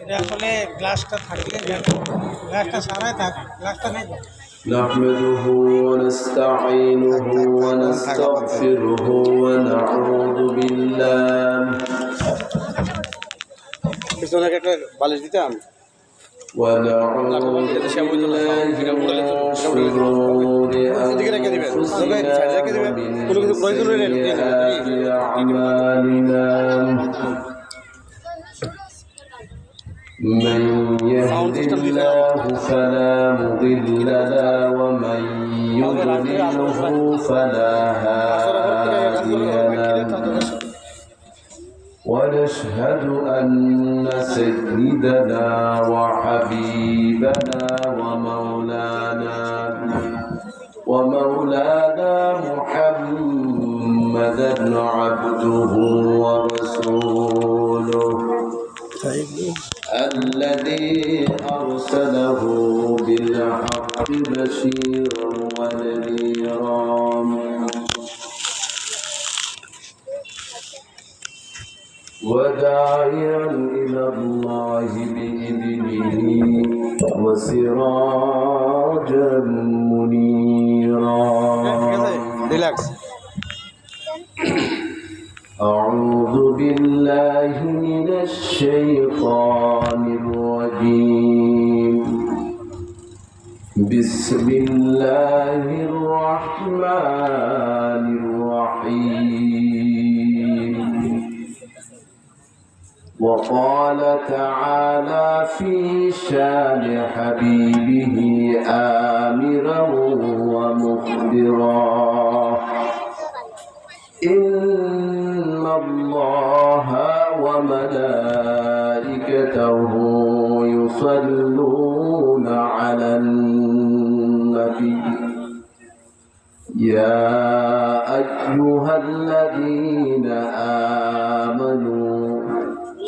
এটা আসলে গ্লাসটা থাকলে গ্লাসটা সারাই থাক গ্লাসটা নেই نحمده ونستعينه ونستغفره ونعوذ بالله পিছনে একটা বালিশ দিতাম ونعوذ بالله من شرور أنفسنا ومن سيئات أعمالنا من يهد الله فلا مضل له ومن يضلله فلا هادي له ونشهد أن سيدنا وحبيبنا ومولانا ومولانا محمدا عبده ورسوله الذي أرسله بالحق بشيرا ونذيرا وداعيا إلى الله بإذنه وسراجا منيرا. أعوذ بالله من الشيطان الرجيم. بسم الله الرحمن الرحيم. وقال تعالى في شان حبيبه آمرا ومخبرا. إن الله وملائكته يصلون على النبي. يا أيها الذين آمنوا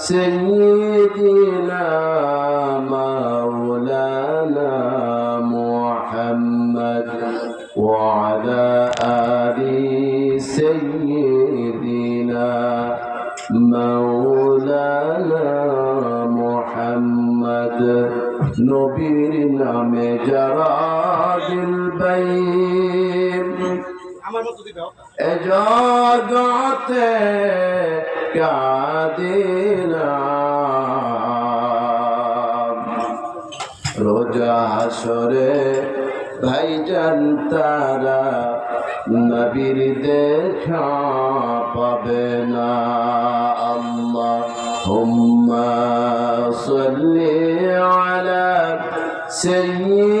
سيدنا مولانا محمد وعلى آل سيدنا مولانا محمد নবীর নামে যারা দিল বাইর আমার মতো দিবে এজগতে কাঁদেনা। রোজা সরে ভাইজান তারা নবীর দেখা পাবে না আল্লাহ হুম্মা সাল্লি আলা সাইয়্যিদ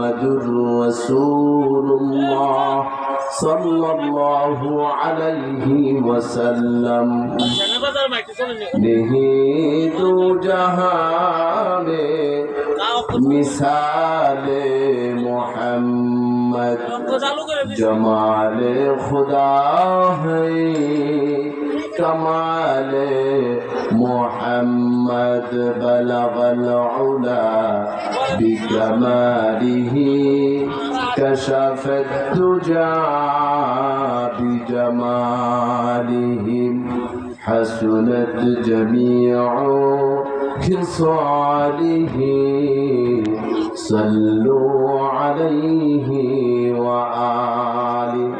محمد رسول الله صلى الله عليه وسلم. به دو جهان مثال محمد. جمال خدا ہے کمال محمد. بلغ بكماله كشف الدجى بجماله. حسنت جميع خصاله. صلوا عليه وآله.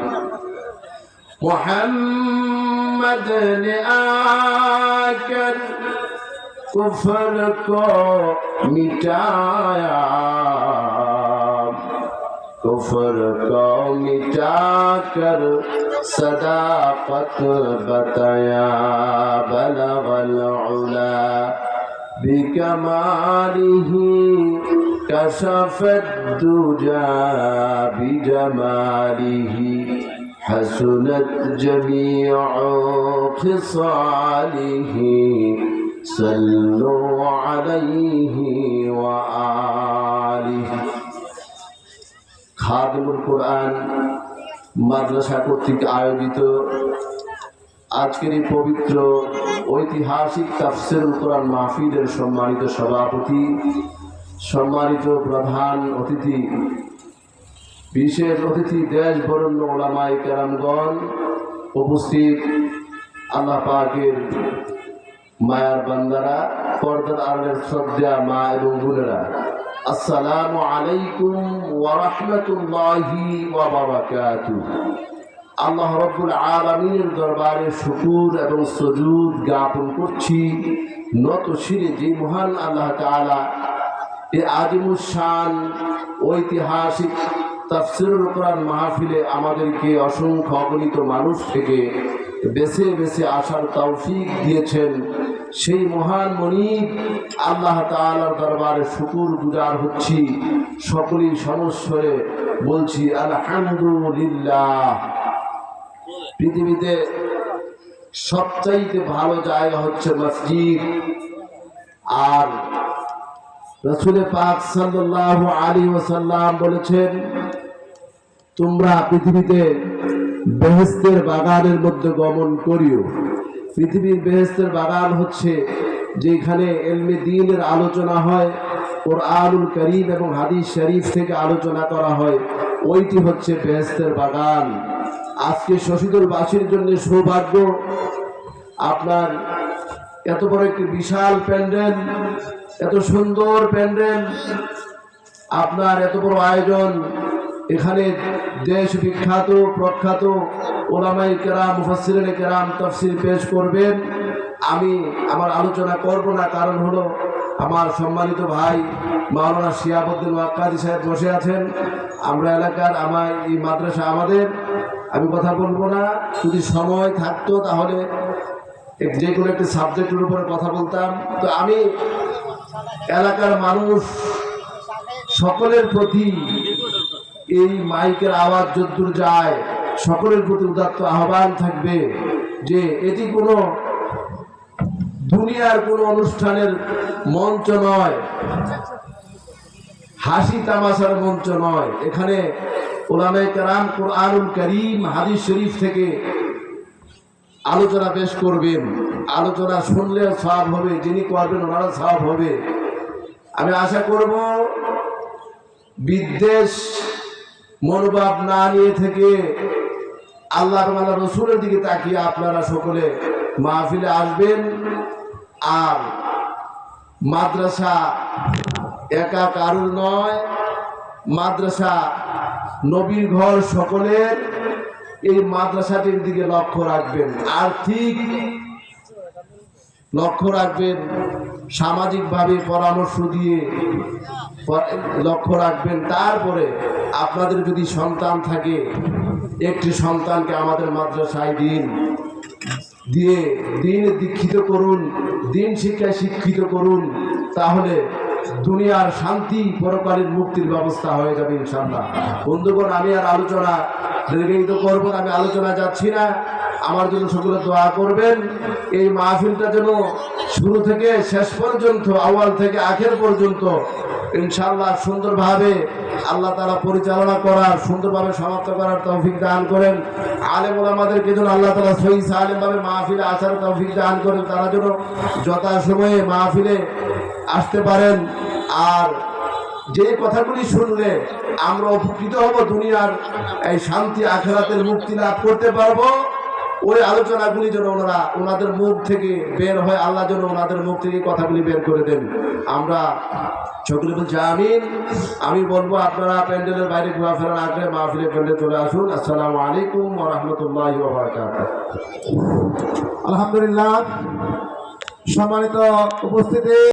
محمد نے कुफर को मिटाया कुफर को मिटा कर सदापत बताया बला वला بكماله كشف الدجى بجماله حسنت جميع خصاله صلوا عليه وآله খাদমুল কোরআন মাদ্রাসা কর্তৃক আয়োজিত আজকের এই পবিত্র ঐতিহাসিক তাফসিরুল কোরআন মাহফিলের সম্মানিত সভাপতি সম্মানিত প্রধান অতিথি বিশেষ অতিথি দেশ বরণ্য ওলামাই কেরামগণ উপস্থিত আল্লাহ পাকের মায়ার বান্দারা, পর্দার আলের শ্রদ্ধা মা এবং বোনেরা, আসসালামু আলাইকুম ওয়া রাহমাতুল্লাহি ওয়া বারাকাতুহু। আল্লাহ রব্বুল আলমীর দরবারে শুকুর এবং সজুদ জ্ঞাপন করছি। নত শিরে যে মহান আল্লাহ তাআলা এ আজিমুসান ঐতিহাসিক তাফসিরুল কোরআন মাহফিলে আমাদেরকে অসংখ্য অগণিত মানুষ থেকে বেছে বেছে আসার তৌফিক দিয়েছেন। সেই মহান মনিব, আল্লাহ তাআলার দরবারে শুকুর গুজার হচ্ছি। সকলেই সমস্বরে বলছি, আলহামদুলিল্লাহ। পৃথিবীতে সবচাইতে ভালো জায়গা হচ্ছে মসজিদ। আর রসুলের পাক সাল্লাল্লাহু আলী ওসাল্লাম বলেছেন, তোমরা পৃথিবীতে বেহেস্তের বাগানের মধ্যে গমন করিও। পৃথিবীর বেহেস্তের বাগান হচ্ছে যেখানে এলমে দিনের আলোচনা হয় ওর আলুল করিম এবং হাদিস শরীফ থেকে আলোচনা করা হয়। ওইটি হচ্ছে বেহেস্তের বাগান। আজকে শশীদুলবাসীর জন্য সৌভাগ্য, আপনার এত বড় একটি বিশাল প্যান্ডেল, এত সুন্দর প্যান্ডেল, আপনার এত বড় আয়োজন এখানে দেশ বিখ্যাত, প্রখ্যাত ওলামাই কেরাম মুফাসিরের কেরাম তফসিল পেশ করবেন। আমি আমার আলোচনা করব না, কারণ হলো আমার সম্মানিত ভাই মাওলানা শিয়াবুদ্দিন ওয়াক্কাদি সাহেব বসে আছেন। আমরা এলাকার, আমার এই মাদ্রাসা আমাদের। আমি কথা বলব না, যদি সময় থাকতো তাহলে যে কোনো একটি সাবজেক্টের উপরে কথা বলতাম। তো আমি এলাকার মানুষ সকলের প্রতি এই মাইকের আওয়াজ যদ্দূর যায়, সকলের প্রতি উদাত্ত আহ্বান থাকবে যে এটি কোনো দুনিয়ার কোনো অনুষ্ঠানের মঞ্চ নয়। হাসি তামাশার মঞ্চ নয়। এখানে কোরআনুল করিম হাদিস শরীফ থেকে আলোচনা পেশ করবেন। আলোচনা শুনলেও সব হবে, যিনি করবেন ওনারও সব হবে। আমি আশা করব, বিদ্বেষ মনোভাব না নিয়ে থেকে আল্লাহ রসুলের দিকে তাকিয়ে আপনারা সকলে মাহফিলে আসবেন। আর মাদ্রাসা একা কারুর নয়, মাদ্রাসা নবীর ঘর সকলের। এই মাদ্রাসাটির দিকে লক্ষ্য রাখবেন। আর্থিক লক্ষ্য রাখবেন, সামাজিকভাবে পরামর্শ দিয়ে লক্ষ্য রাখবেন। তারপরে আপনাদের যদি সন্তান থাকে, একটি সন্তানকে আমাদের মাদ্রাসায় দিন। দিয়ে দিন দীক্ষিত করুন, দিন শিক্ষায় শিক্ষিত করুন, তাহলে দুনিয়ার শান্তি পরকালীন মুক্তির ব্যবস্থা হয়ে যাবে ইনশাল্লাহ বন্ধুগণ, আমি আর আলোচনা দীর্ঘায়িত করব আমি আলোচনা যাচ্ছি না। আমার জন্য সকলে দোয়া করবেন। এই মাহফিলটা যেন শুরু থেকে শেষ পর্যন্ত আওয়াল থেকে আখের পর্যন্ত ইনশাল্লাহ সুন্দরভাবে আল্লাহ তারা পরিচালনা করার, সুন্দরভাবে সমাপ্ত করার তৌফিক দান করেন। আলেম আমাদেরকে যেন আল্লাহ তালা সহি সালেমভাবে মাহফিলে আসার তৌফিক দান করেন, তারা যেন যথাসময়ে মাহফিলে আসতে পারেন। আর যে কথাগুলি শুনলে আমরা উপকৃত হব, দুনিয়ার এই শান্তি আখেরাতের মুক্তি লাভ করতে পারব। ওই আলোচনাগুলি যেন ওনারা ওনাদের মুখ থেকে বের হয়, আল্লাহ যেন ওনাদের মুখ থেকে কথাগুলি বের করে দেন। আমরা সকলে বলছি আমিন আমি বলব আপনারা প্যান্ডেলের বাইরে ঘোরাফেরা না করে মাহফিলে প্যান্ডেল চলে আসুন। আসসালামু আলাইকুম ওরহমতুল্লাহ আলহামদুলিল্লাহ, সম্মানিত উপস্থিতি।